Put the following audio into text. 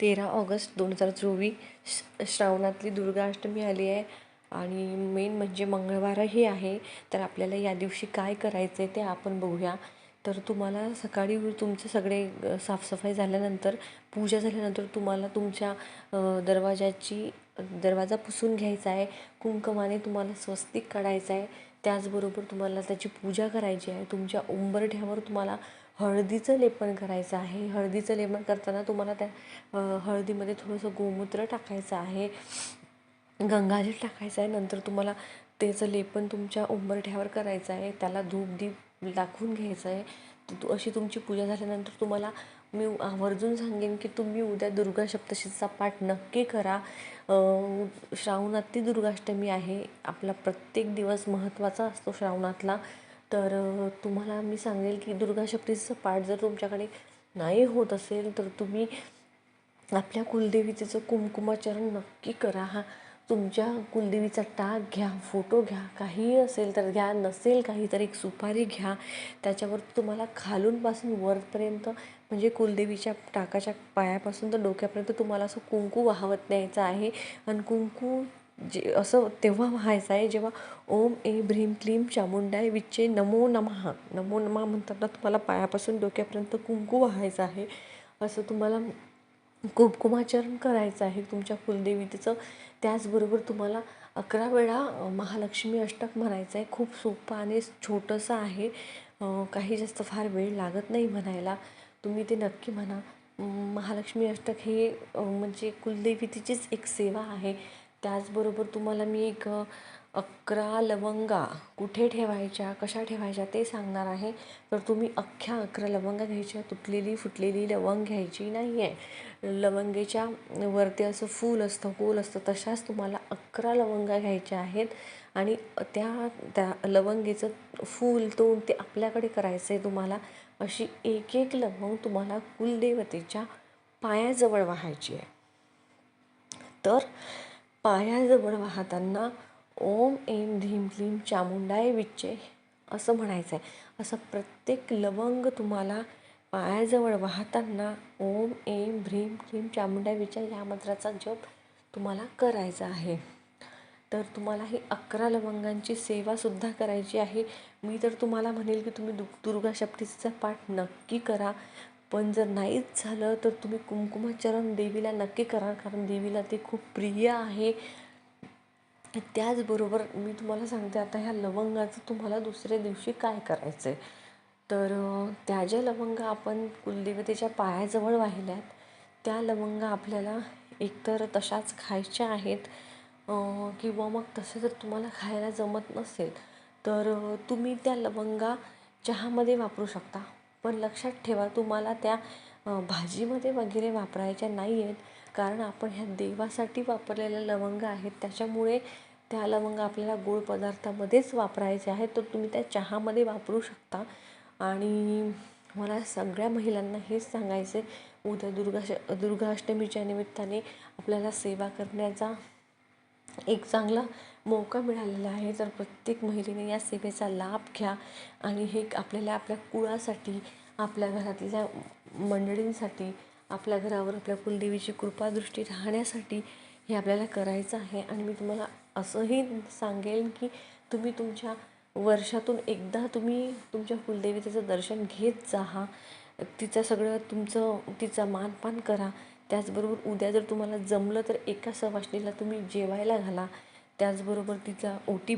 तेरा ऑगस्ट दोन हजार चोवीस श्रावणातली दुर्गाष्टमी आली आहे आणि मेन म्हणजे मंगळवारही आहे. तर आपल्याला या दिवशी काय करायचं आहे ते आपण बघूया. तर तुम्हाला सकाळी तुमचे सगळे साफसफाई झाल्यानंतर पूजा झाल्यानंतर तुम्हाला तुमच्या दरवाजाची दरवाजा पुसून घ्यायचा आहे. कुंकमाने तुम्हाला स्वस्तिक काढायचं आहे. त्याचबरोबर तुम्हाला त्याची पूजा करायची आहे. तुमच्या उंबरठ्यावर तुम्हाला हळदीचं लेपन करायचं आहे. हळदीचं लेपन करताना तुम्हाला त्या हळदीमध्ये थोडंसं गोमूत्र टाकायचं आहे. गंगाजल टाकायचं आहे. नंतर तुम्हाला त्याचं लेपन तुमच्या उंबरठ्यावर करायचं आहे. त्याला धूप दीप दाखवून घ्यायचं आहे. अशी तुमची पूजा झाल्यानंतर तुम्हाला मी आवर्जून सांगेन की तुम्ही उद्या दुर्गा सप्तशीचा पाठ नक्की करा. श्रावणात ती दुर्गाष्टमी आहे. आपला प्रत्येक दिवस महत्त्वाचा असतो श्रावणातला. तर तुम्हाला मी सांगेल की दुर्गा सप्तशीचा पाठ जर तुमच्याकडे नाही होत असेल तर तुम्ही आपल्या कुलदेवीचं कुमकुमाचरण नक्की करा. हा तुमच्या कुलदेवीचा टाक घ्या फोटो घ्या काहीही असेल तर घ्या नसेल काही तर एक सुपारी घ्या. त्याच्यावर तुम्हाला खालूनपासून वरपर्यंत म्हणजे कुलदेवीच्या टाकाच्या पायापासून तर डोक्यापर्यंत तुम्हाला असं कुंकू वाहवत न्यायचं आहे. आणि कुंकू जे असं तेव्हा व्हायचं आहे जेव्हा ओम ए भ्रीम क्लीम चामुंडाय विच्चे नमो नमहा नमो नमा म्हणताना तुम्हाला पायापासून डोक्यापर्यंत कुंकू व्हायचं आहे. असं तुम्हाला कुमकुमाचरण करायचं आहे तुमच्या कुलदेवीचं. त्याचबरोबर तुम्हाला अकरा वेळा महालक्ष्मी अष्टक म्हणायचं आहे. खूप सोपं आणि छोटंसं आहे. काही जास्त फार वेळ लागत नाही म्हणायला. तुम्ही ते नक्की म्हणा. महालक्ष्मी अष्टक हे म्हणजे कुलदेवीतीचीच एक सेवा आहे. त्याचबरोबर तुम्हाला मी एक अकरा लवंगा कुठे ठेवायच्या कशा ठेवायच्या ते सांगणार आहे. तर तुम्ही अख्ख्या अकरा लवंगा घ्यायच्या तुटलेली फुटलेली लवंग घ्यायची नाही आहे लवंगेच्या वरती असं फूल असतं गोल असतं तशाच तुम्हाला अकरा लवंगा घ्यायच्या आहेत. आणि त्या त्या लवंगेचं फूल तोंड ते आपल्याकडे करायचं आहे तुम्हाला. अशी एक एक लवंग तुम्हाला कुलदेवतेच्या पायाजवळ वाहायची आहे. तर पायाजवळ वाहताना ओम एम ध्रीम क्लीम चामुंडाय विच्चे असं म्हणायचं आहे असं प्रत्येक लवंग तुम्हाला पायाजवळ वाहताना ओम एम भ्रीम क्लीम चामुंडाय विच्चे या मंत्राचा जप तुम्हाला करायचा आहे. तर तुम्हाला ही अकरा लवंगांची सेवासुद्धा करायची आहे. मी तर तुम्हाला म्हणेल की तुम्ही दु दुर्गा सप्तशतीचा पाठ नक्की करा. पण जर नाहीच झालं तर तुम्ही कुंकुमाचरण देवीला नक्की करा कारण देवीला ते खूप प्रिय आहे. त्याचबरोबर मी तुम्हाला सांगते आता ह्या लवंगाचं तुम्हाला दुसऱ्या दिवशी काय करायचं आहे तर त्या ज्या लवंगा आपण कुलदेवतेच्या पायाजवळ वाहिल्यात त्या लवंगा आपल्याला एकतर तशाच खायच्या आहेत किंवा मग तसं जर तुम्हाला खायला जमत नसेल तर तुम्ही त्या लवंगा चहामध्ये वापरू शकता. पण लक्षात ठेवा तुम्हाला त्या भाजीमध्ये वगैरे वापरायच्या नाही आहेत कारण आपण ह्या देवासाठी वापरलेल्या लवंग आहेत. त्याच्यामुळे त्या लवंग आपल्याला गोड पदार्थामध्येच वापरायचे आहेत. तर तुम्ही त्या चहामध्ये वापरू शकता. आणि मला सगळ्या महिलांना हेच सांगायचं आहे उद्या दुर्गा दुर्गाष्टमीच्या निमित्ताने आपल्याला सेवा करण्याचा एक चांगला मौका मिळालेला आहे. तर प्रत्येक महिलेने या सेवेचा लाभ घ्या आणि हे आपल्याला आपल्या कुळासाठी आपल्या घरातल्या मंडळींसाठी आपल्या घरावर आपल्या कुलदेवीची कृपादृष्टी राहण्यासाठी हे आपल्याला करायचं आहे. आणि मी तुम्हाला असंही सांगेल की तुम्ही तुमच्या वर्षातून एकदा तुम्ही तुमच्या कुलदेवीचं दर्शन घेत जा. तिचं सगळं तुमचं तिचा मानपान करा. त्याचबरोबर उद्या जर तुम्हाला जमलं तर एका सवाष्णीला तुम्ही जेवायला घाला. त्याचबरोबर तिचा ओटी